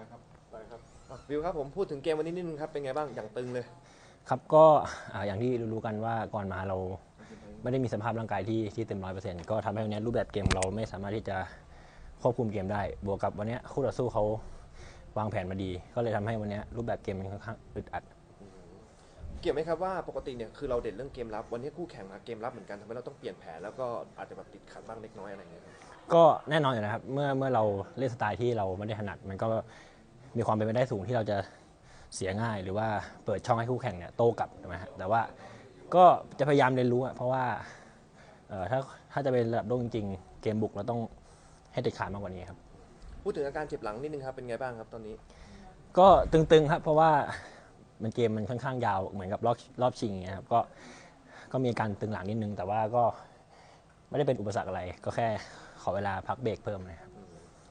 ไปครับไปครับอะวิวครับผมพูดถึงเกมวันนี้นิดนึงครับเป็นไงบ้างอย่างตึงเลย ครับก็อ่าอย่างที่รู้ๆกันว่าก่อนมาเราไม่ได้มีสภาพร่างกายที่ที่เต็มร้อยเปอร์เซ็นต์ก็ทำให้วันนี้รูปแบบเกมของเราไม่สามารถที่จะควบคุมเกมได้ บวกกับวันนี้คู่ต่อสู้เขาวางแผนมาดี ก็เลยทำให้วันนี้รูปแบบเกมมันค่อนข้างอึดอัด เกี่ยวไหมครับว่าปกติเนี่ยคือเราเด่นเรื่องเกมรับ วันนี้คู่แข่งมาเกมรับเหมือนกันทำให้เราต้องเปลี่ยนแผนแล้วก็อาจจะแบบติดขัดบ้างเล็กน้อยอะไรอย่างเงี้ยครับก็แน่นอนอยู่นะครับเมื่อเมื่อเราเล่นสไตล์ที่เราไม่ได้ถนัดมันก็ มีความเป็นไปได้สูงที่เราจะเสียง่าย หรือว่าเปิดช่องให้คู่แข่งเนี่ยโต้กลับใช่ไหมฮะแต่ว่าก็จะพยายามเรียนรู้อะเพราะว่าเอ่อถ้าถ้าจะเป็นระดับโลกจริงๆ เกมบุกเราต้องให้เด็ดขาดมากกว่านี้ครับพูดถึงอาการเจ็บหลังนิดนึงครับเป็นไงบ้างครับตอนนี้ ก็ตึงๆครับเพราะว่ามันเกมมันค่อนข้างยาวเหมือนกับรอบรอบชิงเงี้ยครับก็ก็มีการตึงหลังนิดนึง แต่ว่าก็ไม่ได้เป็นอุปสรรคอะไร ก็แค่ขอเวลาพักเบรกเพิ่มนะครับ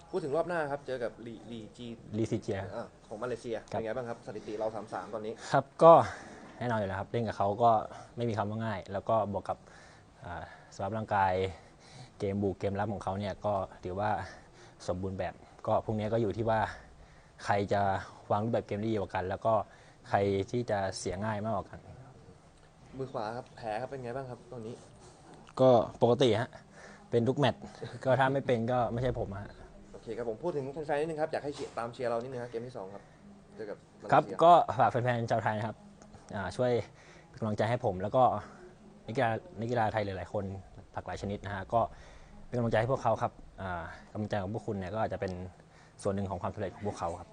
พูดถึงรอบหน้าครับ เจอกับลีลีจีลีซิเจีย อะของมาเลเซีย ครับ เป็นไงบ้างครับ สถิติเราสามสามตอนนี้ ครับก็แน่นอนอยู่แล้วครับเล่นกับเขาก็ไม่มีคำว่าง่าย แล้วก็บวกกับอ่าสภาพร่างกายเกมบุกเกมรับของเขาเนี่ยก็ถือว่าสมบูรณ์แบบ ก็พวกนี้ก็อยู่ที่ว่าใครจะวางรูปแบบเกมได้ดีกว่ากัน แล้วก็ใครที่จะเสียง่ายมากกว่ากัน มือขวาครับ แผลครับ เป็นไงบ้างครับตอนนี้ ก็ปกติฮะเป็นทุกแมตช์ ก็ถ้าไม่เป็นก็ไม่ใช่ผมฮะโอเค ครับผมพูดถึงแฟนๆนิดนึงครับอยากให้เชียร์ตามเชียร์เรานิดนึงครับเกมที่สองครับเจอกับมาเลครับเซียก็ฝากแฟนๆชาวไทยนะครับอ่าช่วยเป็นกำลังใจให้ผมแล้วก็นักกีฬานักกีฬาไทยหลายๆคนหลากหลายชนิดนะฮะก็เป็นกำลังใจให้พวกเขาครับอ่ากำลังใจของพวกคุณเนี่ยก็อาจจะเป็นส่วนหนึ่งของความสำเร็จของพวกเขาครับ